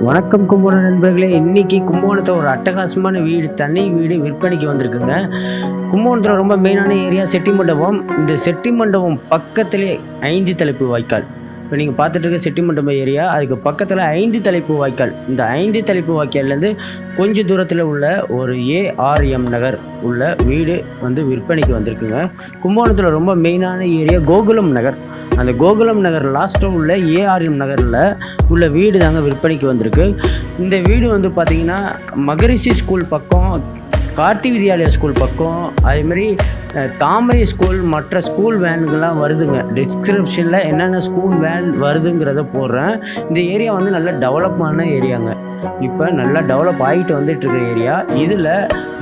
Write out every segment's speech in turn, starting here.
வணக்கம் கும்பகோணம் நண்பர்களே. இன்னைக்கு கும்பகோணத்தில் ஒரு அட்டகாசமான வீடு தனி வீடு விற்பனைக்கு வந்திருக்குங்க. கும்பகோணத்தில் ரொம்ப மெயினான ஏரியா செட்டி மண்டபம். இந்த செட்டி மண்டபம் பக்கத்திலே ஐந்து தலைப்பு வாய்க்கால். இப்போ நீங்கள் பார்த்துட்டு இருக்க செட்டி ஏரியா அதுக்கு பக்கத்தில் ஐந்து தலைப்பு வாய்க்கால். இந்த ஐந்து தலைப்பு வாய்க்கால்லேருந்து கொஞ்சம் தூரத்தில் உள்ள ஒரு ஏஆர்எம் நகர் உள்ள வீடு வந்து விற்பனைக்கு வந்திருக்குங்க. கும்பகோணத்தில் ரொம்ப மெயினான ஏரியா கோகுலம் நகர். அந்த கோகுலம் நகர் லாஸ்ட்டில் உள்ள ஏஆர்எம் நகரில் உள்ள வீடு தாங்க விற்பனைக்கு வந்திருக்கு. இந்த வீடு வந்து பார்த்திங்கன்னா மகரிஷி ஸ்கூல் பக்கம் கார்த்தி வித்யாலயா ஸ்கூல் பக்கம் அதேமாரி தாமரை ஸ்கூல் மற்ற ஸ்கூல் வேனுங்கெல்லாம் வருதுங்க. டிஸ்கிரிப்ஷனில் என்னென்ன ஸ்கூல் வேன் வருதுங்கிறத போடுறேன். இந்த ஏரியா வந்து நல்ல டெவலப்பான ஏரியாங்க. இப்போ நல்லா டெவலப் ஆகிட்டு வந்துட்டுருக்க ஏரியா. இதில்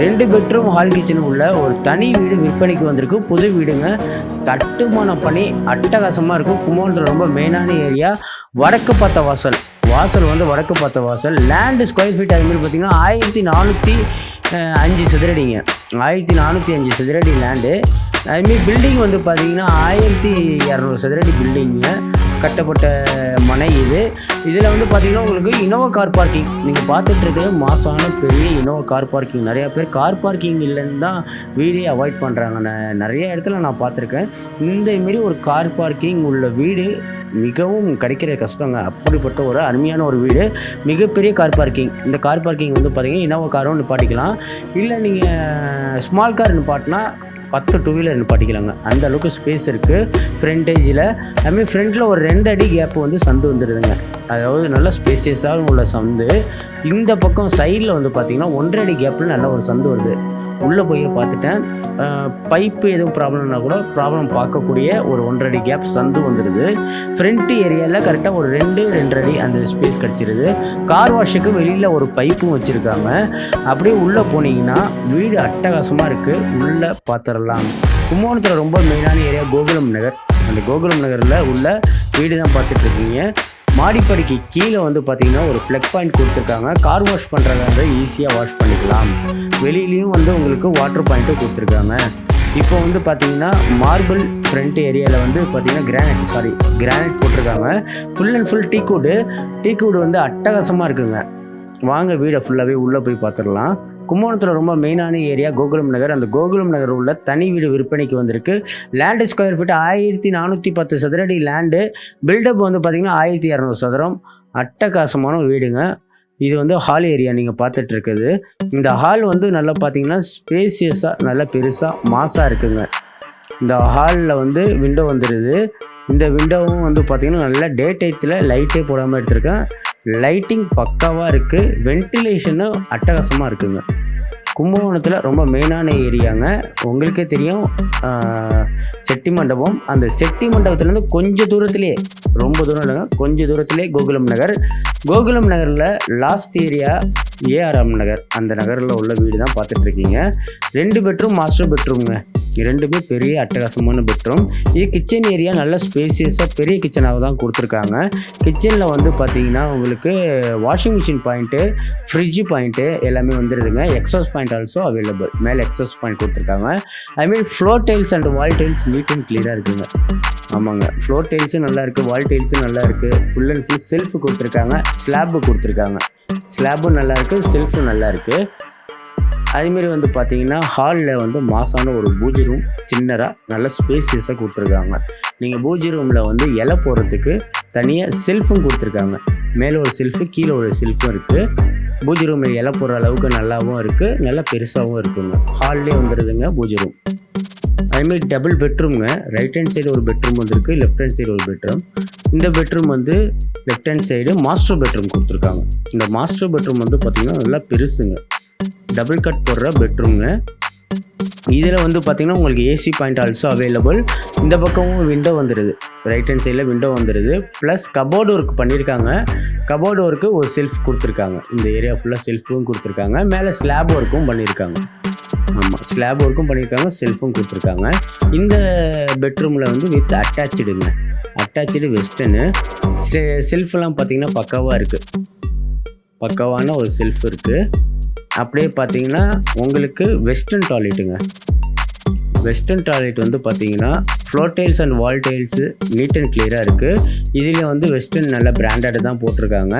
ரெண்டு பெட்ரூம் ஹால் கிச்சன் உள்ள ஒரு தனி வீடு விற்பனைக்கு வந்திருக்கு. புது வீடுங்க. கட்டுமான பணி அட்டகாசமாக இருக்கும். கும்பகோணத்தில் ரொம்ப மெயினான ஏரியா. வடக்கு பார்த்த வாசல். வாசல் வந்து வடக்கு பார்த்த வாசல். லேண்டு ஸ்கொயர் ஃபீட் அதுமாரி பார்த்திங்கன்னா பார்த்தீங்கன்னா ஆயிரத்தி நானூற்றி அஞ்சு சதுரடிங்க ஆயிரத்தி நானூற்றி அஞ்சு சதுரடி லேண்டு அதுமாரி பில்டிங் வந்து பார்த்தீங்கன்னா ஆயிரத்தி இரநூறு சதுரடி பில்டிங்கு கட்டப்பட்ட மனை இது. இதில் வந்து பார்த்தீங்கன்னா உங்களுக்கு இனோவா கார் பார்க்கிங் நீங்கள் பார்த்துட்டு மாதமான பெரிய இனோவா கார் பார்க்கிங் நிறையா பேர் கார் பார்க்கிங் இல்லைன்னு தான் வீடே அவாய்ட் பண்ணுறாங்க நான் நிறைய இடத்துல நான் பார்த்துருக்கேன். இந்த மாரி ஒரு கார் பார்க்கிங் உள்ள வீடு மிகவும் கிடைக்கிற கஷ்டங்க. அப்படிப்பட்ட ஒரு அருமையான ஒரு வீடு. மிகப்பெரிய கார் பார்க்கிங் இந்த கார் பார்க்கிங் வந்து பார்த்தீங்கன்னா இனோவா காரும் நிப்பாட்டிக்கலாம். இல்லை நீங்கள் ஸ்மால் கார் நிப்பாட்டினா பத்து டூ வீலர் நிப்பாட்டிக்கலாங்க. அந்த அளவுக்கு ஸ்பேஸ் இருக்குது ஃப்ரண்டேஜில் அதுமாரி ஃப்ரண்ட்டில் ஒரு ரெண்டு அடி கேப் வந்து சந்து வந்துடுதுங்க அதாவது நல்ல ஸ்பேசியஸாக உள்ள சந்து. இந்த பக்கம் சைடில் வந்து பார்த்தீங்கன்னா ஒன்றரை அடி கேப்பில் நல்ல ஒரு சந்து வருது. உள்ளே போய் பார்த்துட்டேன். பைப்பு எதுவும் ப்ராப்ளம்னா கூட ப்ராப்ளம் பார்க்கக்கூடிய ஒரு ஒன்றரை கேப் சந்து வந்துடுது. ஃப்ரண்ட் ஏரியாவில் கரெக்டாக ஒரு ரெண்டு ரெண்டரை அந்த ஸ்பேஸ் கிடச்சிருது. கார் வாஷுக்கு வெளியில் ஒரு பைப்பும் வச்சுருக்காங்க. அப்படியே உள்ளே போனீங்கன்னா வீடு அட்டகாசமாக இருக்குது உள்ளே பார்த்துடலாம் கும்பகோணத்தில் ரொம்ப மெயினான ஏரியா கோகுலம் நகர். அந்த கோகுலம் நகரில் உள்ள வீடு தான் பார்த்துட்ருக்கீங்க மாடிப்படிக்கு கீழே வந்து பார்த்தீங்கன்னா ஒரு ஃப்ளக் பாயிண்ட் கொடுத்துருக்காங்க. கார் வாஷ் பண்ணுறதா இருந்தால் ஈஸியாக வாஷ் பண்ணிக்கலாம். வெளியிலையும் வந்து உங்களுக்கு வாட்டர் பாயிண்ட்டும் கொடுத்துருக்காங்க. இப்போ வந்து பார்த்தீங்கன்னா மார்பிள் ஃப்ரண்ட் ஏரியாவில் வந்து பார்த்தீங்கன்னா கிரானைட் சாரி கிரானைட் போட்டிருக்காங்க. ஃபுல் அண்ட் ஃபுல் டீ டீக்கூடு டீ வந்து அட்டகாசமாக இருக்குங்க. வாங்க வீடை ஃபுல்லாகவே உள்ளே போய் பார்த்துடலாம். கும்பகோணத்தில் ரொம்ப மெயினான ஏரியா கோகுலம் நகர். அந்த கோகுலம் நகர் உள்ள தனி வீடு விற்பனைக்கு வந்திருக்கு. லேண்டு ஸ்கொயர் ஃபீட் ஆயிரத்தி நானூற்றி பத்து சதுரடி லேண்டு பில்டப் வந்து பார்த்திங்கன்னா ஆயிரத்தி இரநூறு சதுரம். அட்டகாசமான வீடுங்க. இது வந்து ஹால் ஏரியா நீங்கள் பார்த்துட்டு இருக்குது இந்த ஹால் வந்து நல்லா பார்த்தீங்கன்னா ஸ்பேசியஸாக நல்லா பெருசாக மாசாக இருக்குங்க. இந்த ஹாலில் வந்து விண்டோ வந்துடுது இந்த விண்டோவும் வந்து பார்த்திங்கன்னா நல்லா டே டைத்தில் லைட்டே போடாமல் எடுத்திருக்கேன். லைட்டிங் பக்காவாக இருக்குது வென்டிலேஷனும் அட்டகாசமாக இருக்குங்க. கும்பகோணத்தில் ரொம்ப மெயினான ஏரியாங்க உங்களுக்கே தெரியும். செட்டி மண்டபம். அந்த செட்டி மண்டபத்துலேருந்து கொஞ்சம் தூரத்துலேயே ரொம்ப தூரம் இல்லைங்க கொஞ்சம் தூரத்துலேயே கோகுலம் நகர். கோகுலம் நகரில் லாஸ்ட் ஏரியா ஏஆர்எம் நகர். அந்த நகரில் உள்ள வீடு தான் பார்த்துட்ருக்கீங்க ரெண்டு பெட்ரூம் மாஸ்டர் பெட்ரூம்ங்க இரண்டுமே பெரிய அட்டகாசமான பெட்ரூம். இது கிச்சன் ஏரியா நல்ல ஸ்பேசியஸாக பெரிய கிச்சனாக தான் கொடுத்துருக்காங்க. கிச்சனில் வந்து பார்த்தீங்கன்னா உங்களுக்கு washing machine point fridge point எல்லாமே வந்துடுதுங்க எக்ஸாஸ் பாயிண்ட் ஆல்சோ அவைலபிள் மேலே எக்ஸாஸ் பாயிண்ட் கொடுத்துருக்காங்க. அதுமாரி floor tiles and wall tiles neat and கிளியராக இருக்குங்க. ஆமாங்க. ஃப்ளோர் டைல்ஸும் நல்லா இருக்குது வால் டைல்ஸும் நல்லா இருக்குது ஃபுல் அண்ட் ஃபுல் செல்ஃப் கொடுத்துருக்காங்க. ஸ்லாப்பு கொடுத்துருக்காங்க. ஸ்லாப்பும் நல்லா இருக்குது செல்ஃபும் நல்லா இருக்குது அதேமாரி வந்து பார்த்தீங்கன்னா ஹாலில் வந்து மாசான ஒரு பூஜை ரூம் சின்னதாக நல்ல ஸ்பேசியஸாக கொடுத்துருக்காங்க. நீங்கள் பூஜை ரூமில் வந்து இலை போகிறதுக்கு தனியாக செல்ஃபும் கொடுத்துருக்காங்க. மேலே ஒரு செல்ஃபு கீழே ஒரு செல்ஃபும் இருக்குது பூஜை ரூமில் இலை போடுற அளவுக்கு நல்லாவும் இருக்குது நல்லா பெருசாகவும் இருக்குங்க. ஹால்லே வந்துடுதுங்க பூஜை ரூம் அதேமாரி டபுள் பெட்ரூம்ங்க ரைட் ஹேண்ட் சைடு ஒரு பெட்ரூம் வந்துருக்கு லெஃப்ட் ஹேண்ட் சைடு ஒரு பெட்ரூம் இந்த பெட்ரூம் வந்து left hand side master bedroom கொடுத்துருக்காங்க. இந்த மாஸ்டர் பெட்ரூம் வந்து பார்த்திங்கன்னா நல்லா பெருசுங்க. டபுள் கட் போடுற பெட்ரூம்ங்க இதில் வந்து பார்த்திங்கன்னா உங்களுக்கு ஏசி பாயிண்ட் ஆல்சோ அவைலபிள் இந்த பக்கமும் விண்டோ வந்துடுது ரைட் ஹேண்ட் சைடில் விண்டோ வந்துடுது ப்ளஸ் கபோர்டு ஒர்க் பண்ணியிருக்காங்க கபோர்டு ஒர்க்கு ஒரு செல்ஃப் கொடுத்துருக்காங்க. இந்த ஏரியா ஃபுல்லாக செல்ஃபும் கொடுத்துருக்காங்க. மேலே ஸ்லாப் ஒர்க்கும் பண்ணியிருக்காங்க ஆமாம் ஸ்லாப் ஒர்க்கும் பண்ணியிருக்காங்க செல்ஃபும் கொடுத்துருக்காங்க. இந்த பெட்ரூமில் வந்து வித் அட்டாச்சுடுங்க அட்டாச்சு வெஸ்டர்னு செல்ஃபெல்லாம் பார்த்தீங்கன்னா பக்காவாக இருக்குது பக்காவான ஒரு செல்ஃப் இருக்குது அப்படியே பார்த்தீங்கன்னா உங்களுக்கு வெஸ்டர்ன் டாய்லெட்டுங்க வெஸ்டர்ன் டாய்லெட் வந்து பார்த்தீங்கன்னா floor tiles and wall tiles neat and கிளியராக இருக்குது இதில் வந்து வெஸ்டர்ன் நல்ல பிராண்டட் தான் போட்டிருக்காங்க.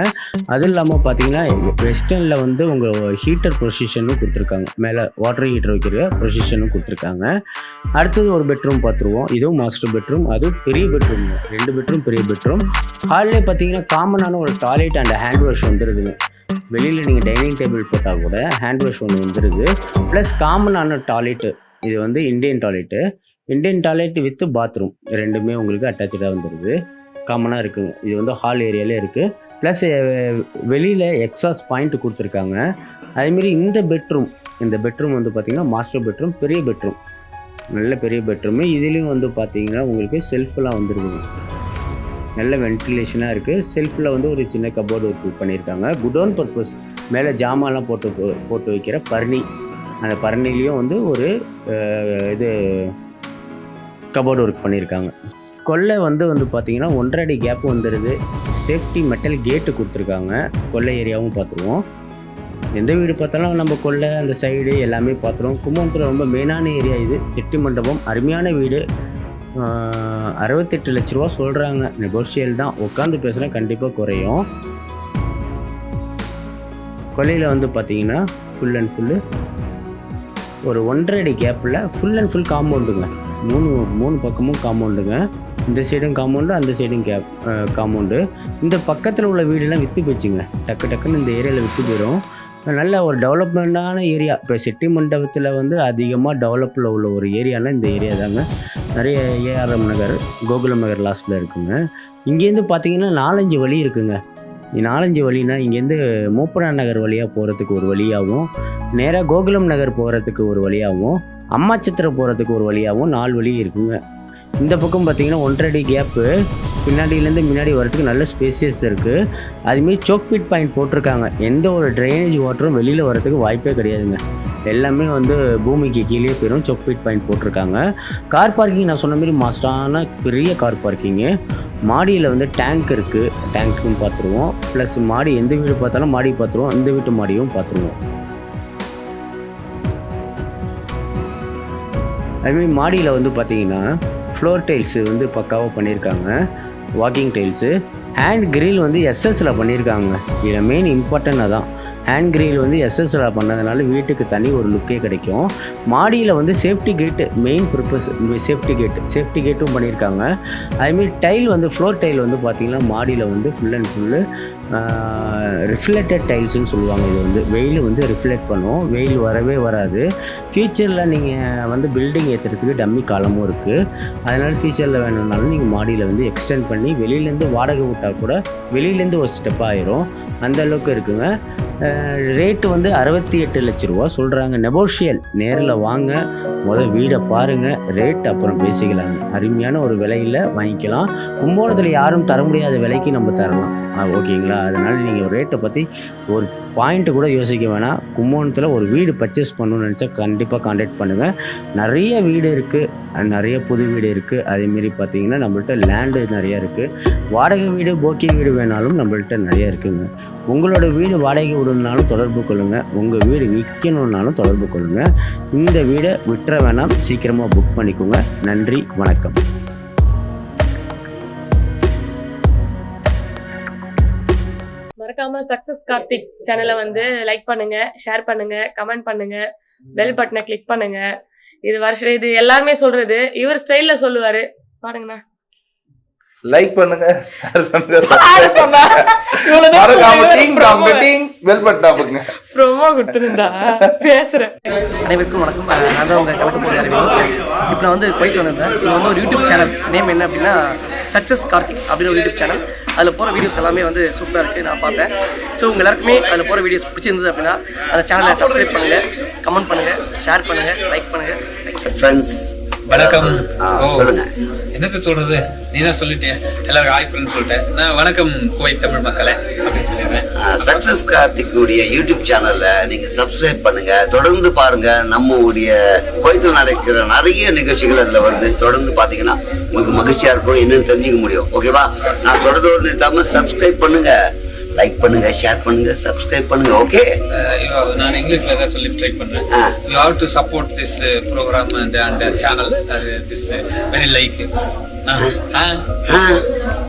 அதுவும் இல்லாமல் பார்த்தீங்கன்னா வெஸ்டர்னில் வந்து உங்கள் ஹீட்டர் பொசிஷனும் கொடுத்துருக்காங்க. மேலே வாட்டர் ஹீட்டர் வைக்கிற பொசிஷனும் கொடுத்துருக்காங்க. அடுத்தது ஒரு பெட்ரூம் பார்த்துருவோம். இதுவும் மாஸ்டர் பெட்ரூம் அதுவும் பெரிய பெட்ரூம் ரெண்டு பெட்ரூம் பெரிய பெட்ரூம் ஹால்லே பார்த்தீங்கன்னா காமனான ஒரு டாய்லெட் அண்ட் ஹேண்ட் வாஷ் வந்துடுதுங்க வெளியில் நீங்கள் டைனிங் டேபிள் போட்டால் கூட ஹேண்ட் வாஷ் ஒன்று வந்துடுது ப்ளஸ் காமனான டாய்லெட்டு இது வந்து Indian toilet Indian toilet with bathroom ரெண்டுமே உங்களுக்கு அட்டாச்சாக வந்துடுது காமனாக இருக்குங்க. இது வந்து ஹால் ஏரியாலே இருக்குது ப்ளஸ் வெளியில் எக்ஸாஸ் பாயிண்ட் கொடுத்துருக்காங்க. அதேமாரி இந்த பெட்ரூம் இந்த பெட்ரூம் வந்து பார்த்திங்கன்னா மாஸ்டர் பெட்ரூம் பெரிய பெட்ரூம் நல்ல பெரிய பெட்ரூமு இதுலேயும் வந்து பார்த்தீங்கன்னா உங்களுக்கு செல்ஃபெல்லாம் வந்துருக்குங்க நல்ல வென்டிலேஷனாக இருக்குது செல்ஃபில் வந்து ஒரு சின்ன கபோர்டு ஒர்க் பண்ணியிருக்காங்க. குடோன் பர்பஸ் மேலே ஜாமான்லாம் போட்டு போ- போட்டு வைக்கிற பரணி. அந்த பரணிலையும் வந்து ஒரு இது கபோர்டு ஒர்க் பண்ணியிருக்காங்க. கொல்லை வந்து வந்து பார்த்திங்கன்னா ஒன்றரை அடி கேப் வந்துடுது சேஃப்டி மெட்டல் கேட்டு கொடுத்துருக்காங்க. கொல்லை ஏரியாவும் பார்த்துருவோம் எந்த வீடு பார்த்தாலும் நம்ம கொல்லை அந்த சைடு எல்லாமே பார்த்துருவோம் கும்பகோணத்தில் ரொம்ப மெயினான ஏரியா இது. செட்டி மண்டபம் அருமையான வீடு. அறுபத்தெட்டு லட்ச ரூபா சொல்கிறாங்க நெகோஷியல் தான். உட்காந்து பேசுகிறேன் கண்டிப்பாக குறையும். கொல்லையில் வந்து பார்த்தீங்கன்னா ஃபுல் அண்ட் ஃபுல்லு ஒரு ஒன்றரை அடி கேப்பில் ஃபுல் அண்ட் ஃபுல் காம்பவுண்டுங்க மூணு மூணு பக்கமும் காம்பவுண்டுங்க இந்த சைடும் காம்பவுண்டு அந்த சைடும் கேப் காம்பவுண்டு இந்த பக்கத்தில் உள்ள வீடெல்லாம் விற்று போச்சுங்க. டக்கு டக்குன்னு இந்த ஏரியாவில் விற்று போயிடும் நல்ல ஒரு டெவலப்மெண்ட்டான ஏரியா இப்போ சிட்டி மண்டபத்தில் வந்து அதிகமாக டெவலப்பில் உள்ள ஒரு ஏரியானா இந்த ஏரியா தாங்க. நிறைய ஏஆர்எம் நகர் கோகுலம் நகர் லாஸ்ட்டில் இருக்குங்க. இங்கேருந்து பார்த்தீங்கன்னா நாலஞ்சு வழி இருக்குங்க. நாலஞ்சு வழினா இங்கேருந்து மூப்பனா நகர் வழியாக போகிறதுக்கு ஒரு வழியாகவும் நேராக கோகுலம் நகர் போகிறதுக்கு ஒரு வழியாகவும் அம்மாச்சத்திரம் போகிறதுக்கு ஒரு வழியாகவும் நாலு வழி இருக்குங்க. இந்த பக்கம் பார்த்தீங்கன்னா ஒன்றரை கேப்பு பின்னாடியிலேருந்து முன்னாடி வரத்துக்கு நல்ல ஸ்பேசியஸ் இருக்குது அதுமாரி சோக் பிட் பாயிண்ட் போட்டிருக்காங்க. எந்த ஒரு ட்ரைனேஜ் வாட்டரும் வெளியில் வரத்துக்கு வாய்ப்பே கிடையாதுங்க. எல்லாமே வந்து பூமிக்கு கீழே போயிடும் சோக் பிட் பாயிண்ட் போட்டிருக்காங்க. கார் பார்க்கிங் நான் சொன்ன மாதிரி மாஸ்டான பெரிய கார் பார்க்கிங்கு மாடியில் வந்து டேங்க் இருக்குது டேங்க்கும் பார்த்துருவோம். ப்ளஸ் மாடி எந்த வீடு பார்த்தாலும் மாடி பார்த்துருவோம். இந்த வீட்டு மாடியும் பார்த்துருவோம். அதுமாரி மாடியில் வந்து பார்த்தீங்கன்னா ஃப்ளோர் டைல்ஸு வந்து பக்காவாக பண்ணியிருக்காங்க. வாக்கிங் டைல்ஸு ஹேண்ட் கிரில் வந்து எஸ்எஸ்ல பண்ணியிருக்காங்க. இதில் மெயின் இம்பார்ட்டன் அதான். ஹேண்ட் கிரில் வந்து எஸ்எஸ்எல்ஆர் பண்ணதுனால வீட்டுக்கு தனி ஒரு லுக்கே கிடைக்கும். மாடியில் வந்து safety gate main purpose safety gate safety கேட்டும் பண்ணியிருக்காங்க. அதுமாரி டைல் வந்து ஃப்ளோர் டைல் வந்து பார்த்திங்கன்னா மாடியில் வந்து ஃபுல் அண்ட் ஃபுல்லு ரிஃப்ளெக்டட் டைல்ஸ்னு சொல்லுவாங்க. இது வந்து வெயில் வந்து ரிஃப்ளெக்ட் பண்ணும். வெயில் வரவே வராது. ஃப்யூச்சரில் நீங்கள் வந்து பில்டிங் ஏற்றுறதுக்கு டம்மி காலமும் இருக்குது அதனால் ஃப்யூச்சரில் வேணும்னாலும் நீங்கள் மாடியில் வந்து எக்ஸ்டெண்ட் பண்ணி வெளியிலேருந்து வாடகை விட்டால் கூட வெளியிலேருந்து ஒரு ஸ்டெப் ஆயிரும். அந்த அளவுக்கு இருக்குங்க. ரேட்டு வந்து அறுபத்தி எட்டு லட்ச ரூபா சொல்கிறாங்க நெபோஷியல் நேரில் வாங்க. முதல் வீடை பாருங்கள் ரேட் அப்புறம் பேசிக்கலாங்க அருமையான ஒரு விலையில் வாங்கிக்கலாம். கும்போணத்தில் யாரும் தர முடியாத விலைக்கு நம்ம தரலாம். ஓகேங்களா? அதனால் நீங்கள் ரேட்டை பற்றி ஒரு பாயிண்ட்டு கூட யோசிக்க வேணாம். கும்போணத்தில் ஒரு வீடு பர்ச்சேஸ் பண்ணணும்னு நினச்சா கண்டிப்பாக காண்டாக்ட் பண்ணுங்கள் நிறைய வீடு இருக்குது நிறைய புது வீடு இருக்குது அதேமாரி பார்த்தீங்கன்னா நம்மள்ட்ட லேண்டு நிறைய இருக்குது வாடகை வீடு போக்கி வீடு வேணாலும் நம்மள்ட்ட நிறைய இருக்குங்க. உங்களோட வீடு வாடகை விடணுனாலும் தொடர்பு கொள்ளுங்கள் உங்கள் வீடு விற்கணுன்னாலும் தொடர்பு கொள்ளுங்கள் இந்த வீடை விட்டுற வேணாம். சீக்கிரமாக புக் பண்ணிக்கோங்க. நன்றி வணக்கம். மறக்காம சக்சஸ் கார்த்திக் சேனலை வந்து லைக் பண்ணுங்க ஷேர் பண்ணுங்க கமெண்ட் பண்ணுங்க பெல் பட்டனை கிளிக் பண்ணுங்க. இது வருஷம் இது எல்லாருமே சொல்றது இவர் ஸ்டைல்ல சொல்லுவாரு. பாருங்கண்ணா. லைக் பண்ணுங்க ஷேர் பண்ணுங்க மறக்காம டாம் கொடுத்திருந்தா. பேசுறேன். அனைவருக்கும் வணக்கம். நான் தான் உங்கள் கலக்க போகிற இப்போ நான் வந்து குவைத் வந்தேன் சார். இது வந்து ஒரு யூடியூப் சேனல். நேம் என்ன அப்படின்னா சக்ஸஸ் கார்த்திக் அப்படின்னு ஒரு யூடியூப் சேனல். அதில் போகிற வீடியோஸ் எல்லாமே வந்து சூப்பராக இருக்குது நான் பார்த்தேன். ஸோ உங்கள் எல்லாருக்குமே அதில் போகிற வீடியோஸ் பிடிச்சிருந்தது அப்படின்னா அந்த சேனலை சப்ஸ்கிரைப் பண்ணுங்கள் கமெண்ட் பண்ணுங்கள் ஷேர் பண்ணுங்கள் லைக் பண்ணுங்கள் தேங்க்யூ ஃப்ரெண்ட்ஸ் வணக்கம். ஆ, ஓ, சொல்லுங்க. என்னத்த சொல்றது? நீ தான் எல்லாரும் ஹாய் ஃப்ரெண்ட்ஸ் சொல்லிட்டேன் நான் வணக்கம் குவைத் தமிழ் மக்களே அப்படின்னு சொல்லிடுறேன். சக்சஸ் கார்த்திக்குடைய யூடியூப் சேனல்ல நீங்க சப்ஸ்கிரைப் பண்ணுங்க. தொடர்ந்து பாருங்க. நம்ம உடைய கோயத்தில் நடக்கிற நிறைய நிகழ்ச்சிகள் அதுல வருது. தொடர்ந்து பாத்தீங்கன்னா உங்களுக்கு மகிழ்ச்சியா இருக்கும். என்னன்னு தெரிஞ்சுக்க முடியும். ஓகேவா நான் சொல்றது ஒரு நிறுத்தாம சப்ஸ்கிரைப் பண்ணுங்க. லைக் பண்ணுங்க ஷேர் பண்ணுங்க சப்ஸ்கிரைப் பண்ணுங்க. ஓகே நான் இங்கிலீஷ்ல தான் சொல்லி ட்ரை பண்றேன். You have to support this program and and channel this very like 嗯啊啊。啊